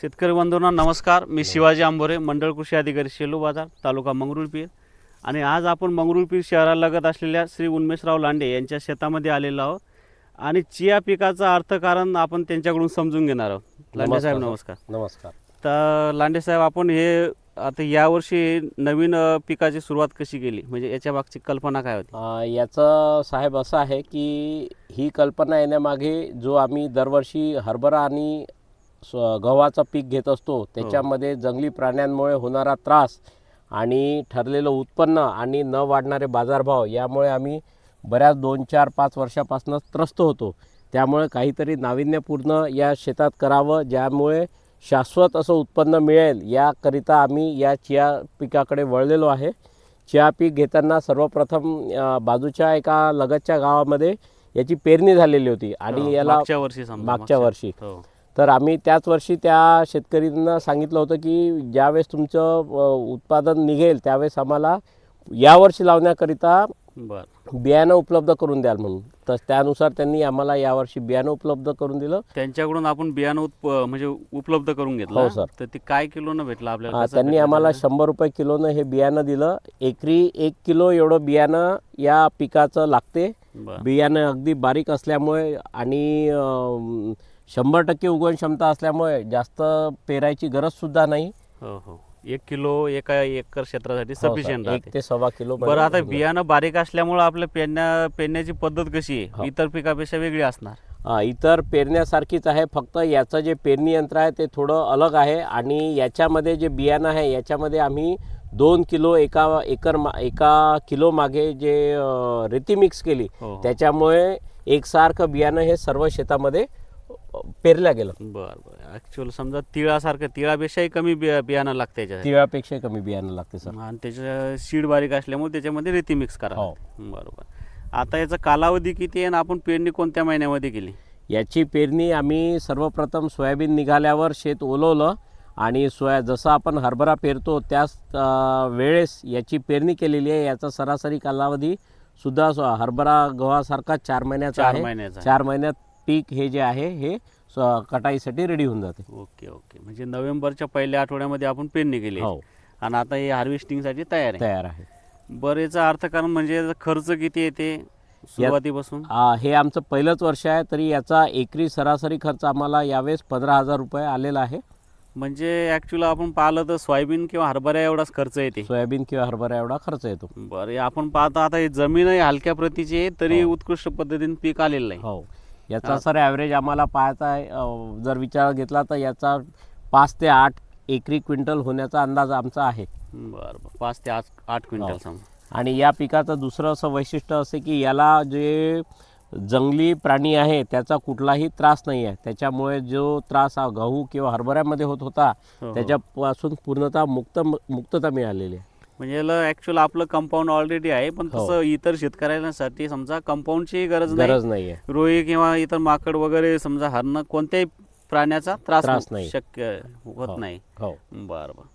शेतकरी बंधूंना नमस्कार. मी शिवाजी आंबोरे मंडळ कृषी अधिकारी शेलू बाजार तालुका मंगरुळपीर आणि आज आपण मंगरुळपीर शहरालगत असलेल्या श्री उन्मेषराव लांडे यांच्या शेतामध्ये आलेलो आहोत. आणि चिया पिकाचं अर्थकारण आपण त्यांच्याकडून समजून घेणार आहोत. लांडे साहेब नमस्कार. नमस्कार. तर लांडे साहेब आपण हे आता यावर्षी नवीन पिकाची सुरुवात कशी केली? म्हणजे याच्या मागची कल्पना काय होती? याचं साहेब असं आहे की ही कल्पना येण्यामागे जो आम्ही दरवर्षी हरभरा आणि गव्हाचं पीक घेत असतो त्याच्यामध्ये जंगली प्राण्यांमुळे होणारा त्रास आणि ठरलेलं उत्पन्न आणि न वाढणारे बाजारभाव यामुळे आम्ही बऱ्याच दोन चार पाच वर्षापासून त्रस्त होतो. त्यामुळे काहीतरी नाविन्यपूर्ण या शेतात करावं ज्यामुळे शाश्वत असं उत्पन्न मिळेल याकरिता आम्ही या चिया पिकाकडे वळलेलो आहे. चिया पीक घेताना सर्वप्रथम बाजूच्या एका लगतच्या गावामध्ये याची पेरणी झालेली होती आणि हो, याला मागच्या वर्षी मागच्या वर्षी. हो. तर आम्ही त्याच वर्षी त्या शेतकऱ्यांना सांगितलं होतं की ज्यावेळेस तुमचं उत्पादन निघेल त्यावेळेस आम्हाला यावर्षी लावण्याकरिता बर. बियाणं उपलब्ध करून द्याल म्हणून. तर त्यानुसार त्यांनी आम्हाला यावर्षी बियाणं उपलब्ध करून दिलं. त्यांच्याकडून आपण बियाणं उत्प म्हणजे उपलब्ध करून हो, घेतलं सर. तर ते काय किलोनं भेटलं आपल्याला? हा, त्यांनी आम्हाला? शंभर रुपये किलोनं हे बियाणं दिलं. एकरी एक किलो एवढं बियाणं या पिकाचं लागते. बियाणं अगदी बारीक असल्यामुळे आणि शंभर टक्के उगवण क्षमता असल्यामुळे जास्त पेरायची गरजसुद्धा नाही. हो हो. एक किलो एका एकर क्षेत्रासाठी हो, सर. सफिशियंट एक राहते. ते सव्वा किलो बरं आता पर्यंत बियाणं बारीक असल्यामुळे आपल्या पेरण्या पेरण्याची पद्धत कशी हो. आहे इतर पिकापेक्षा वेगळी असणार. हा, इतर पेरण्यासारखीच आहे. फक्त याचं जे पेरणी यंत्र आहे ते थोडं अलग आहे आणि याच्यामध्ये जे बियाणं आहे याच्यामध्ये आम्ही दोन किलो एका एकर मा एका किलो मागे जे अं, रेती मिक्स केली हो हो. त्याच्यामुळे एकसारखं बियाणं हे सर्व शेतामध्ये अं, पेरलं गेलं. बरं बरं. ॲक्च्युअल समजा तिळासारखं तिळापेक्षाही कमी बिया बियाणं लागतं त्याच्यात तिळापेक्षा कमी बियाणं लागते सर. आणि त्याच्या सीड बारीक असल्यामुळे त्याच्यामध्ये रेती मिक्स करा. हो. बरोबर आता याचा कालावधी किती आहे आणि आपण पेरणी कोणत्या महिन्यामध्ये केली? याची पेरणी आम्ही सर्वप्रथम सोयाबीन निघाल्यावर शेत ओलवलं आणि सोया जसं आपण हरभरा पेरतो त्याच अं, वेळेस याची पेरणी केलेली आहे. याचा सरासरी कालावधी सुद्धा हरभरा गव्हासारखा चार महिन्याचा चार आहे. महिन्याचा चार महिन्यात पीक हे जे आहे हे कटाईसाठी रेडी होऊन जाते. Okay okay. म्हणजे नोव्हेंबरच्या पहिल्या आठवड्यामध्ये आपण पेरणी केली. हो. आणि आता हे हार्वेस्टिंगसाठी तयार आहे. तयार आहे. बरं याचं अर्थकारण म्हणजे याचा खर्च किती येते सुरुवातीपासून? आ, हे आमचं पहिलंच वर्ष आहे तरी याचा एकरी सरासरी खर्च आम्हाला यावेळेस पंधरा हजार रुपये आलेला आहे. म्हणजे ॲक्च्युअली आपण पाहिलं तर सोयाबीन किंवा हरभरा एवढाच खर्च येते. सोयाबीन किंवा हरभरा एवढा खर्च येतो. बरं हे आपण पाहतो आता ही जमीनही हलक्या प्रतीची आहे तरी हो. उत्कृष्ट पद्धतीने पीक आलेलं नाही. हो. याचा सर ॲव्हरेज आम्हाला पाहायचा आहे. जर विचार घेतला तर याचा पाच ते आठ एकरी क्विंटल होण्याचा अंदाज आमचा आहे. बरं बरं. पाच ते आठ आठ क्विंटल हो. समजा. आणि या पिकाचं दुसरं असं वैशिष्ट्य असे की याला जे जंगली प्राणी आहे त्याचा कुठलाही त्रास नाही आहे. त्याच्यामुळे जो त्रास हा गहू किंवा हरभऱ्यामध्ये होत होता हो, हो. त्याच्यापासून पूर्णतः मुक्त मुक्तता मिळालेली आहे. म्हणजे याला ॲक्च्युअल आपलं कंपाऊंड ऑलरेडी आहे पण हो. तसं इतर शेतकऱ्यांसाठी समजा कंपाऊंडची गरज गरज नाही आहे रोई किंवा इतर माकड वगैरे समजा हरणं कोणत्याही प्राण्याचा त्रास त्रास नाही. शक्य होत हो. नाही. हो. बरं बरं.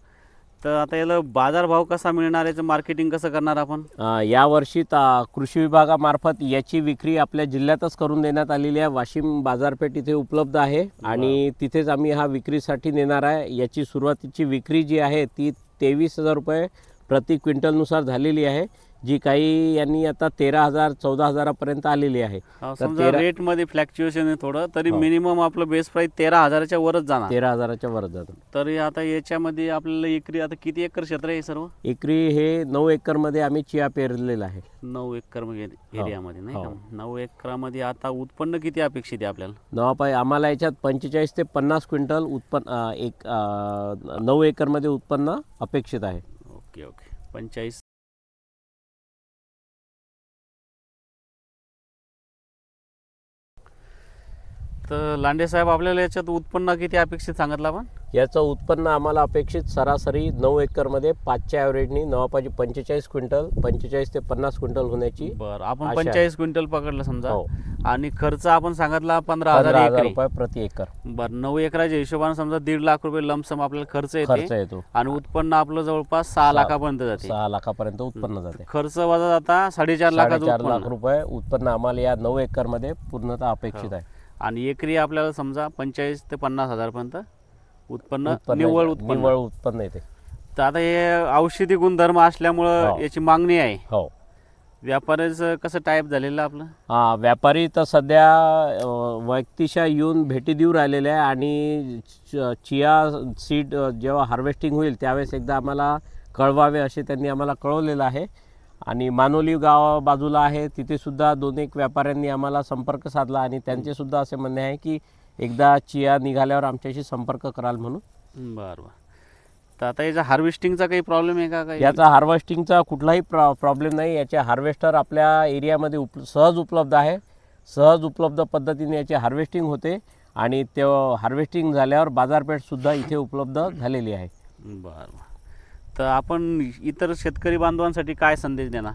तर आता याला बाजारभाव कसा मिळणार याचं मार्केटिंग कसं करणार आपण? अ, यावर्षी ता कृषी विभागामार्फत याची विक्री आपल्या जिल्ह्यातच करून देण्यात आलेली आहे. वाशिम बाजारपेठ इथे उपलब्ध आहे आणि तिथेच आम्ही हा विक्रीसाठी नेणार आहे. याची सुरुवातीची विक्री जी आहे ती तेवीस हजार रुपये प्रति क्विंटलनुसार झालेली आहे जी काही यांनी आता तेरा हजार चौदा हजारापर्यंत आलेली आहे. समजा रेटमध्ये फ्लॅक्च्युएशन आहे थोडं तरी हो. मिनिमम आपलं बेस प्राईस तेरा हजाराच्या वरच जाणार. तेरा हजाराच्या वर जातं. तरी आता याच्यामध्ये आपल्याला एकरी आता किती एकर क्षेत्र आहे हे सर्व? एकरी हे नऊ एकरमध्ये आम्ही चिया पेरलेलं आहे. नऊ एकर मध्ये- एरियामध्ये नाही का? हो. नऊ एकरामध्ये आता उत्पन्न किती अपेक्षित आहे आपल्याला? नवापाय आम्हाला याच्यात पंचेचाळीस ते पन्नास क्विंटल उत्पन्न एक नऊ एकरमध्ये उत्पन्न अपेक्षित आहे. Okay okay. पंचेचाळीस तर लांडे साहेब आपल्याला याच्यात उत्पन्न किती अपेक्षित सांगितलं आपण? याचं उत्पन्न आम्हाला अपेक्षित सरासरी नऊ एकरमध्ये पाचच्या ॲव्हरेजनी नवापाची पंचेचाळीस क्विंटल पंचेचाळीस ते पन्नास क्विंटल होण्याची बरं आपण अशा. पंचेचाळीस क्विंटल पकडलं समजा. हो. आणि खर्च आपण सांगितला पंधरा पंधरा हजार हजार एकरी. रुपये प्रति एकर. बरं नऊ एकराच्या हिशोबाने समजा दीड लाख रुपये लमसम आपल्याला खर्च खर्च येते. येतो आणि उत्पन्न आपलं जवळपास सहा लाखापर्यंत जाते. सहा लाखापर्यंत उत्पन्न जाते. खर्च वजा जाता साडेचार लाखाचं साडेचार लाख रुपये उत्पन्न आम्हाला या नऊ एकरमध्ये पूर्णतः अपेक्षित हो. आहे. आणि एकरी आपल्याला समजा पंचेचाळीस ते पन्नास हजारपर्यंत उत्पन्न उत्पन्न निव्वळ उत्पन्न. निव्वळ उत्पन्न येते. तर आता हे औषधी गुणधर्म असल्यामुळं हो. याची मागणी आहे. हो. व्यापाऱ्याचं कसं टाईप झालेलं आपलं? हा, व्यापारी तर सध्या अ, व्यक्तिशः येऊन भेटी देऊ राहिलेले आहे आणि च- चिया सीड अ, जेव्हा हार्वेस्टिंग होईल त्यावेळेस एकदा आम्हाला कळवावे असे त्यांनी आम्हाला कळवलेलं आहे. आणि मानोली गावा बाजूला आहे. तिथे सुद्धा दोन एक व्यापाऱ्यांनी आम्हाला संपर्क साधला आणि त्यांचे सुद्धा असे म्हणणे आहे की एकदा चिया निघाल्यावर आमच्याशी संपर्क कराल म्हणून. बरं बरं. तर आता याचा हार्वेस्टिंगचा काही प्रॉब्लेम आहे का काही? याचा हार्वेस्टिंगचा कुठलाही प्रॉ प्रॉब्लेम नाही. याचे हार्वेस्टर आपल्या एरियामध्ये उप सहज उपलब्ध आहे. सहज उपलब्ध पद्धतीने याची हार्वेस्टिंग होते आणि ते हार्वेस्टिंग झाल्यावर बाजारपेठसुद्धा इथे उपलब्ध झालेली आहे. बरं बरं. तर आपण इतर शेतकरी बांधवांसाठी काय संदेश देणार?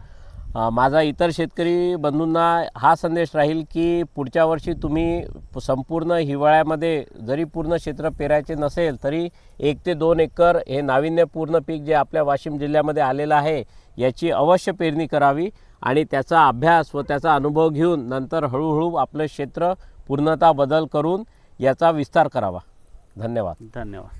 माझा इतर शेतकरी बंधूंना हा संदेश राहील की पुढच्या वर्षी तुम्ही संपूर्ण हिवाळ्यामध्ये जरी पूर्ण क्षेत्र पेरायचे नसेल तरी एक ते दोन एकर हे नाविन्यपूर्ण पीक जे आपल्या वाशिम जिल्ह्यामध्ये आलेलं आहे याची अवश्य पेरणी करावी आणि त्याचा अभ्यास व त्याचा अनुभव घेऊन नंतर हळूहळू आपलं क्षेत्र पूर्णतः बदल करून याचा विस्तार करावा. धन्यवाद. धन्यवाद.